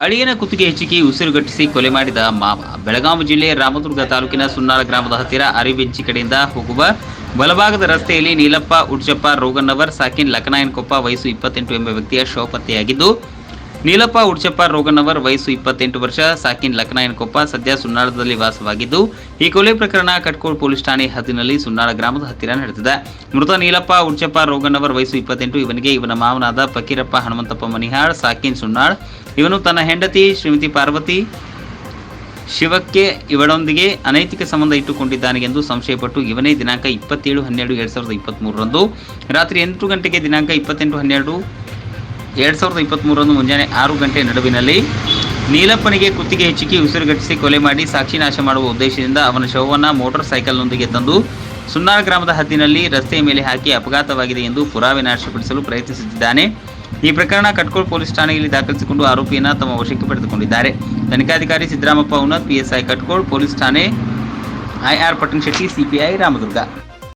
ಅಳಿಯನ ಕುತ್ತಿಗೆ ಹೆಚ್ಚಿಗೆ ಉಸಿರುಗಟ್ಟಿಸಿ ಕೊಲೆ ಮಾಡಿದ ಮಾವ ಬೆಳಗಾವಿ ಜಿಲ್ಲೆ ರಾಮದುರ್ಗ ತಾಲೂಕಿನ ಸುನ್ನಾಳ ಗ್ರಾಮದ ಹತ್ತಿರ ಅರಿಬೆಂಚಿ ಕಡೆಯಿಂದ ಹೋಗುವ ಬಲಭಾಗದ ರಸ್ತೆಯಲ್ಲಿ ನೀಲಪ್ಪ ಉಡ್ಜಪ್ಪ ರೋಗನ್ನವರ್ ಸಾಕಿನ್ ಲಕನಾಯನಕೊಪ್ಪ ವಯಸ್ಸು ಇಪ್ಪತ್ತೆಂಟು ಎಂಬ ವ್ಯಕ್ತಿಯ ಶವ ಪತ್ತೆಯಾಗಿದ್ದು ನೀಲಪ್ಪ ಉಡ್ಚಪ್ಪ ರೋಗನವರ್ ವಯಸ್ಸು ಇಪ್ಪತ್ತೆಂಟು ವರ್ಷ, ಸಾಕಿನ್ ಲಕ್ನಾಯನಕೊಪ್ಪ ಸದ್ಯ ಸುನ್ನಾಳದಲ್ಲಿ ವಾಸವಾಗಿದ್ದು, ಈ ಕೊಲೆ ಪ್ರಕರಣ ಕಟ್ಕೋಳ್ ಪೊಲೀಸ್ ಠಾಣೆ ಹದಿನಲ್ಲಿ ಸುನ್ನಾಳ ಗ್ರಾಮದ ಹತ್ತಿರ ನಡೆದಿದೆ. ಮೃತ ನೀಲಪ್ಪ ಉಡ್ಚಪ್ಪ ರೋಗನವರ್ ವಯಸ್ಸು ಇಪ್ಪತ್ತೆಂಟು, ಇವನಿಗೆ ಇವನ ಮಾವನಾದ ಫಕೀರಪ್ಪ ಹನುಮಂತಪ್ಪ ಮನಿಹಾಳ್, ಸಾಕಿನ್ ಸುನ್ನಾಳ್, ಇವನು ತನ್ನ ಹೆಂಡತಿ ಶ್ರೀಮತಿ ಪಾರ್ವತಿ ಶಿವಕ್ಕೆ ಇವಳೊಂದಿಗೆ ಅನೈತಿಕ ಸಂಬಂಧ ಇಟ್ಟುಕೊಂಡಿದ್ದಾನೆ ಎಂದು ಸಂಶಯಪಟ್ಟು ಇವನೇ ದಿನಾಂಕ ಇಪ್ಪತ್ತೇಳು ಹನ್ನೆರಡು ಎರಡು ಸಾವಿರದ ಇಪ್ಪತ್ತ್ಮೂರರಂದು ರಾತ್ರಿ ಎಂಟು ಗಂಟೆಗೆ ದಿನಾಂಕ ಇಪ್ಪತ್ತೆಂಟು ಹನ್ನೆರಡು ಎರಡು ಸಾವಿರದ ಇಪ್ಪತ್ತ್ಮೂರರಂದು ಮುಂಜಾನೆ ಆರು ಗಂಟೆ ನಡುವಿನಲ್ಲಿ ನೀಲಪ್ಪನಿಗೆ ಕುತ್ತಿಗೆ ಹೆಚ್ಚಿಗೆ ಉಸಿರುಗಟ್ಟಿಸಿ ಕೊಲೆ ಮಾಡಿ ಸಾಕ್ಷಿ ನಾಶ ಮಾಡುವ ಉದ್ದೇಶದಿಂದ ಅವನ ಶವವನ್ನು ಮೋಟಾರ್ ಸೈಕಲ್ನೊಂದಿಗೆ ತಂದು ಸುನ್ನಾರ ಗ್ರಾಮದ ಹದ್ದಿನಲ್ಲಿ ರಸ್ತೆಯ ಮೇಲೆ ಹಾಕಿ ಅಪಘಾತವಾಗಿದೆ ಎಂದು ಪುರಾವೆ ನಾಶಪಡಿಸಲು ಪ್ರಯತ್ನಿಸುತ್ತಿದ್ದಾನೆ. ಈ ಪ್ರಕರಣ ಕಟ್ಕೋಳ್ ಪೊಲೀಸ್ ಠಾಣೆಯಲ್ಲಿ ದಾಖಲಿಸಿಕೊಂಡು ಆರೋಪಿಯನ್ನು ತಮ್ಮ ವಶಕ್ಕೆ ಪಡೆದುಕೊಂಡಿದ್ದಾರೆ. ತನಿಖಾಧಿಕಾರಿ ಸಿದ್ದರಾಮಪ್ಪ ಉನ್ನತ್ ಪಿಎಸ್ಐ ಕಟ್ಕೋಳ್, ಪೊಲೀಸ್ ಠಾಣೆ I R Pattanashetti CPI Ramdurg.